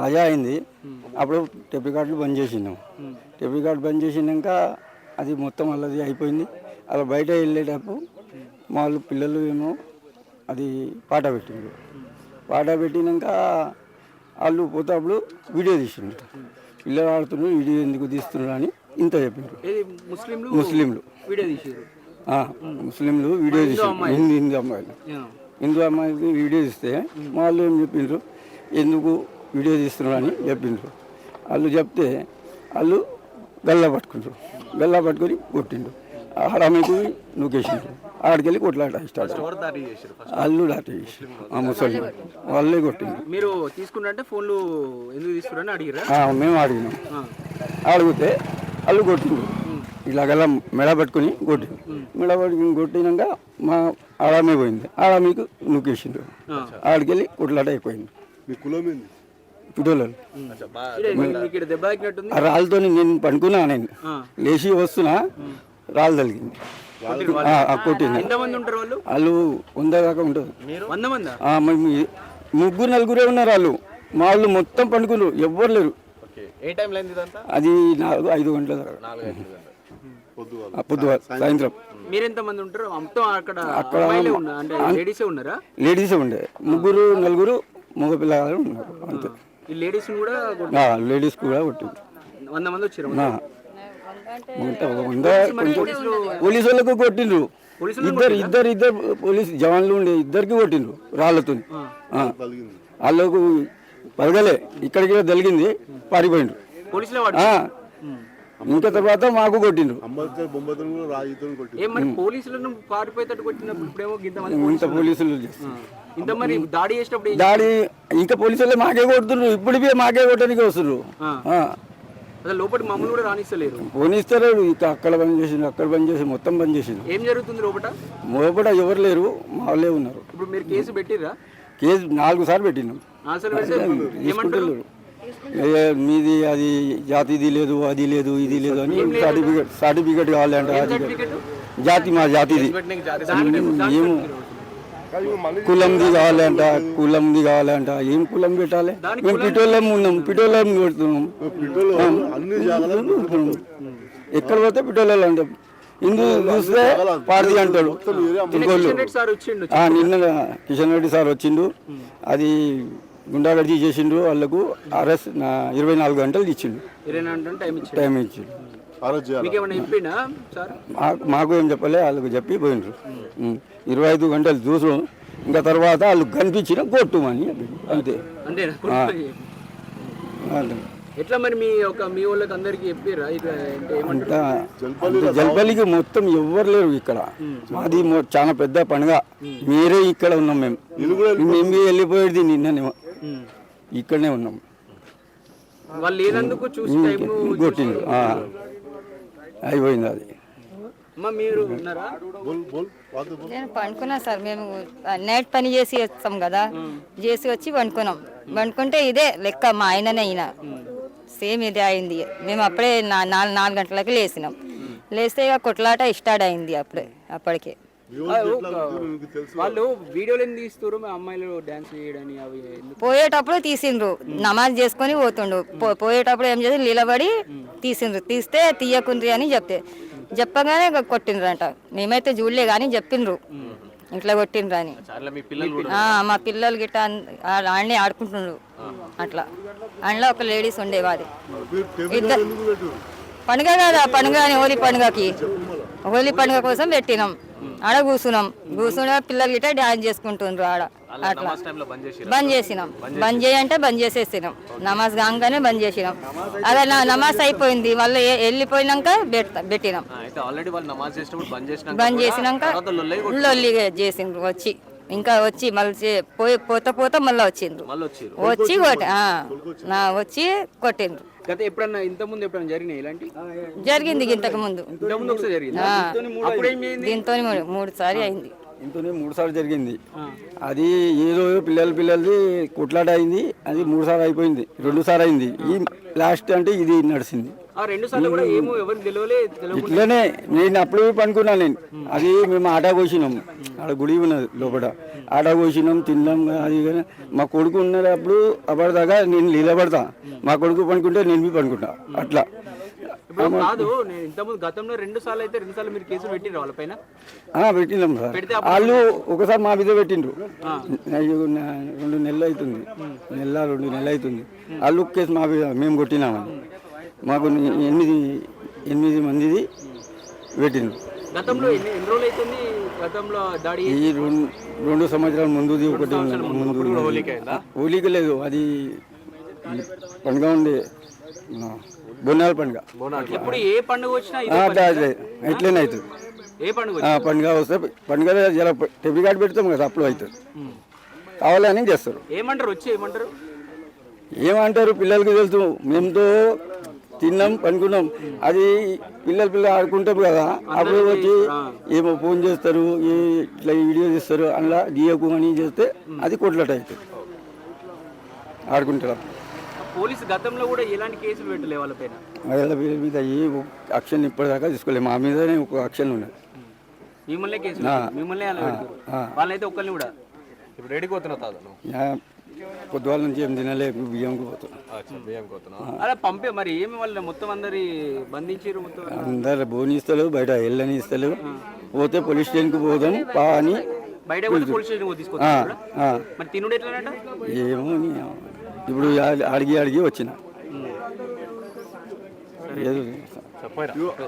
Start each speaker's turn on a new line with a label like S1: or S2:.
S1: అదే అయింది. అప్పుడు టెప్ రికార్డులు బంద్ చేసినాం టెప్ రికార్డు బంద్ చేసినాక అది మొత్తం అల్లది అయిపోయింది. అలా బయట వెళ్ళేటప్పుడు మా వాళ్ళు పిల్లలు ఏమో అది పాట పెట్టిండ్రు. పాట పెట్టినాక వాళ్ళు పోతేప్పుడు వీడియో తీసిండ్రు పిల్లలు ఆడుతున్నారు వీడియో ఎందుకు తీస్తున్నారు అని ఇంత చెప్పిండ్రు.
S2: ఏది ముస్లింలు
S1: ముస్లింలు.
S2: వీడియో తీసారు
S1: ఆ, ముస్లింలు వీడియో తీసిండ్రు. హిందూ హిందూ అమ్మాయిలు. హిందూ అమ్మాయికి వీడియో తీస్తే మా వాళ్ళు ఏం చెప్పిండ్రు? ఎందుకు వీడియో తీస్తున్నారు అని చెప్పిండ్రు. వాళ్ళు చెప్తే వాళ్ళు గల్లా పట్టుకుంటారు. గల్లా పట్టుకొని కొట్టిండ్రు. ఆడ మీకు నూకేసిండ్రు ఆడికెళ్ళి కొట్లాట స్టార్ట్ వాళ్ళు దాటి ఆ ముసలి వాళ్ళే కొట్టిండ్రు.
S2: మీరు తీసుకున్నారంటే ఫోన్లు ఎందుకు తీసుకున్నారని అడిగిరా
S1: మేము అడిగినాం. అడిగితే వాళ్ళు కొట్టిండ్రు. ఇలా గల మెడ పట్టుకొని కొట్టిండు మెడ పట్టుకుని కొట్టినాక మా ఆడామే పోయింది. ఆడామీకు నూకేసిండ్రు ఆడికెళ్ళి కొట్లాట అయిపోయింది.
S3: మీ
S1: రాళ్ళతో నేను పనుకున్నా నేను. లేచి వస్తున్నా రాళ్ళు ఆ, కొట్టింది.
S2: వాళ్ళు?
S1: వాళ్ళు వంద దాకా ఉంటుంది ముగ్గురు నలుగురే ఉన్నారు వాళ్ళు. మా వాళ్ళు మొత్తం పండుకున్నారు ఎవ్వరు లేరు. అది నాలుగు ఐదు గంటల దాకా. సాయంత్రం.
S2: మీరు ఎంత మంది ఉంటారు? మొత్తం అక్కడ అంటే లేడీసే ఉన్నారా?
S1: లేడీసే ఉండే. ముగ్గురు నలుగురు మగ పిల్లలు ఉన్నారు. అంతే.
S2: ఈ లేడీస్ కూడా
S1: లేడీస్ కూడా కొట్టింది
S2: వంద మంది వచ్చారు?
S1: వంద పోలీసు వాళ్ళకు కొట్టిండ్రు. ఇద్దరు ఇద్దరు ఇద్దరు పోలీసు జవాన్లు ఉండే ఇద్దరికి కొట్టిండ్రు రాళ్ళతో వాళ్ళకు పలగలే ఇక్కడికి తలిగింది పారిపోయిండ్రు. ఇంకా తర్వాత మాకు కొట్టిండ్రు.
S2: పోలీసులను పారిపోయేటట్టు కొట్టినప్పుడు ఇప్పుడేమో
S1: ఇంత పోలీసులు
S2: ఇంత మరి దాడి చేసేటప్పుడు
S1: దాడి ఇంకా పోలీసులు మాకే కొడుతున్నారు ఇప్పుడు మాకే కొట్టడానికి వస్తున్నారు
S2: లోపలికి మమ్మల్ని కూడా రానిస్తలేరు.
S1: పోనిస్తారు ఇక అక్కడ బంద్ చేసిండు అక్కడ బంద్ చేసి మొత్తం బంద్ చేసిండు
S2: ఏం జరుగుతుంది లోపల
S1: లోపల ఎవరు లేరు మా వాళ్ళే ఉన్నారు.
S2: ఇప్పుడు మీరు కేసు పెట్టిర్రా?
S1: కేసు నాలుగు సార్లు పెట్టినాం.
S2: ఏమంటారు?
S1: ఏ, మీది అది జాతిది లేదు అది లేదు ఇది లేదు అని సర్టిఫికేట్ సర్టిఫికేట్? కావాలంట జాతి మా జాతిది. ఏమో కులంది కావాలంట కులంది కావాలంట ఏం కులం పెట్టాలి? మేము పిటోళ్ళం ఉన్నాం పిటోళ్ళం
S3: అన్ని జాగాలు
S1: ఎక్కడ పోతే పిటోళ్ళు అంటాం. హిందూ చూస్తే పార్టీ అంటాడు. ఇంకోళ్ళు
S2: రెడ్డి సార్ వచ్చిండు
S1: ఆ, నిన్న కిషన్ రెడ్డి సార్ వచ్చిండు. అది గుండాగర్జీ చేసిండు వాళ్ళకు అరెస్ట్ నా ఇరవై నాలుగు గంటలు ఇచ్చిండు.
S2: ఇరవై నాలుగు గంటలు టైం ఇచ్చాడు.
S1: టైం
S2: మీకు
S1: ఏం చెప్పలే వాళ్ళకు చెప్పి పోయిండ్రు. ఉం. ఇరవై ఐదు గంటలు చూసు ఇంకా తర్వాత వాళ్ళు కనిపించిన కొట్టుమని. అంతే. అంతే.
S2: ఎట్లా మరి మీ ఒక మీ వాళ్ళకి అందరికి
S1: జల్పల్లికి మొత్తం ఎవ్వరు లేరు ఇక్కడ. మాది చాలా పెద్ద పండుగ. మీరే ఇక్కడ ఉన్నాం మేము. మేము వెళ్ళిపోయేది నిన్ననే.
S2: ఉమ్.
S1: ఇక్కడనే ఉన్నాం. ఆ. అయిపోయింది అది.
S2: అమ్మ మీరు ఉన్నారా?
S3: బోల్ బోల్ బాత్ బోల్.
S4: నేను పండుకున్నా సార్ మేము నైట్ పని చేసి వస్తాం కదా. చేసి వచ్చి పండుకున్నాం. పండుకుంటే ఇదే లెక్క మా ఆయననే అయినా సేమ్ ఇదే అయింది. మేము అప్పుడే నాలుగు నాలుగు గంటలకి లేచినాం. లేస్తే ఇక కొట్లాట స్టార్ట్ అయింది అప్పుడే అప్పటికే.
S3: వాళ్ళు
S2: వీడియోలు ఎందుకు తీస్తారు మా అమ్మాయిలు డాన్స్ చేయడని అవి
S4: పోయేటప్పుడు తీసిండ్రు. నమాజ్ చేసుకొని పోతుండు. పో- పోయేటప్పుడు ఏం చేసి నిలబడి తీసిండ్రు. తీస్తే తీయకుండ్రి అని చెప్తే. చెప్పగానే ఇక కొట్టిండ్రంట. మేమైతే చూడలే కానీ చెప్పిండ్రు ఇంట్లో కొట్టిండ్రు అని
S5: మీ పిల్లలు
S4: ఆ, మా పిల్లలు గిట్ట ఆడనే ఆడుకుంటుండ్రు. అట్లా. అందులో ఒక లేడీస్ ఉండేవాది పండుగ కదా పండుగ అని హోలీ పండుగకి. హోలీ పండుగ కోసం పెట్టినాం. ఆడ కూర్చున్నాం కూర్చుని పిల్లలు గిట్ట డ్యాన్స్ చేసుకుంటుండ్రు ఆడ. అట్లా.
S5: బంద్ చేసి
S4: బంద్ చేసినాం. బంద్ చేయంటే బంద్ చేసేసినాం. నమాజ్ కాగానే బంద్ చేసినాం. అదే నా నమాజ్ అయిపోయింది. వాళ్ళు ఏ- వెళ్ళిపోయినాక పెట్టినాం.
S5: బంద్ చేసినాక లొల్లి
S4: చేసిండ్రు వచ్చి. ఇంకా వచ్చి మళ్ళీ పోయి పోత పోత మళ్ళీ వచ్చిండ్రు. వచ్చి కొట్టి ఆ, నా వచ్చి కొట్టిండ్రు.
S2: గత ఎప్పుడన్నా ఇంత ముందు ఎప్పుడన్నా జరిగినాయి ఇలాంటి?
S4: జరిగింది ఇంతకు ముందు. దీంతో మూడు మూడు సారి అయింది.
S1: ఇంతనే మూడు సార్లు జరిగింది. అది ఏదో పిల్లల పిల్లలది కొట్లాట అయింది అది మూడు సార్లు అయిపోయింది రెండు సార్లు అయింది. ఈ లాస్ట్ అంటే ఇది నడిచింది. ఇట్లనే నేను అప్పుడు పనుకున్నాను నేను. అది మేము ఆట కోసినాం. ఆడ గుడి ఉన్నది లోపల. ఆట కోసినాం తిన్నాం అది కానీ మా కొడుకు ఉన్నప్పుడు అప్పటిదాకా నేను నిలబడతా. మా కొడుకు పనుకుంటే నేను పనుకుంటా. అట్లా.
S2: కాదు నేను ఇంతకుముందు గతంలో రెండు సార్లు అయితే రెండు సార్లు మీరు కేసులు పెట్టిరు వాళ్ళపైన
S1: పెట్టినాం సార్. వాళ్ళు ఒకసారి మా మీద పెట్టిండ్రు. రెండు నెలలు అవుతుంది. నెల రెండు నెలలు అవుతుంది. వాళ్ళు కేసు మా మీద మేము కొట్టినామని మాకు ఎనిమిది ఎనిమిది మందిది పెట్టిండ్రు.
S2: గతంలో ఎన్ని రోజులు అవుతుంది? గతంలో దాడి
S1: ఈ రెండు రెండు సంవత్సరాల ముందుది ఒకటి. ముందు హోలీకి లేదు అది పండుగ ఉండే. బొన్నాల పండుగ.
S2: ఇప్పుడు ఏ పండుగ వచ్చినా
S1: ఇట్లనే అవుతుంది.
S2: ఏ పండుగ
S1: ఆ, పండుగ వస్తే పండుగ జర టెబిట్ కార్డు పెడతాం కదా అప్పుడు అవుతుంది. కావాలని చేస్తారు.
S2: ఏమంటారు వచ్చి ఏమంటారు?
S1: ఏమంటారు పిల్లలకి తెలుసు మేముతో తిన్నాం పనుకున్నాం అది పిల్లలు పిల్లలు ఆడుకుంటాం కదా అప్పుడు వచ్చి ఏమో ఫోన్ చేస్తారు ఏ ఇట్లా వీడియో తీస్తారు అలా గీయకు అని చేస్తే అది కొట్లాట అవుతుంది. ఆడుకుంటారు
S2: పోలీసు గతంలో కూడా ఎలాంటి కేసులు పెట్టలే వాళ్ళపైన?
S1: మహిళల పేరు మీద ఏ యాక్షన్ ఇప్పటిదాకా తీసుకోలేదు. మా మీదనే ఒక యాక్షన్ ఉన్నది.
S2: మిమ్మల్ని పెట్టారు. మిమ్మల్ని వాళ్ళైతే ఒక్కరిని కూడా?
S5: ఇప్పుడు ఏడికి పోతున్నావు తాత నువ్వు
S1: యా- పొద్దుగాల నుంచి ఏం తినలేదు. బియ్యంకి పోతున్నాం.
S2: అలా పంపే మరి ఏమి వాళ్ళని మొత్తం అందరి బంధించారు మొత్తం?
S1: అందరు బోని ఇస్తలేవు బయట వెళ్ళని ఇస్తలేవు. పోతే పోలీస్ స్టేషన్కి పోదాం పా అని
S2: బయట పోలీస్ స్టేషన్
S1: ఆ.
S2: మరి తినుడు ఎట్లనట?
S1: ఏమో. ఇప్పుడు అడిగి అడిగి వచ్చిన.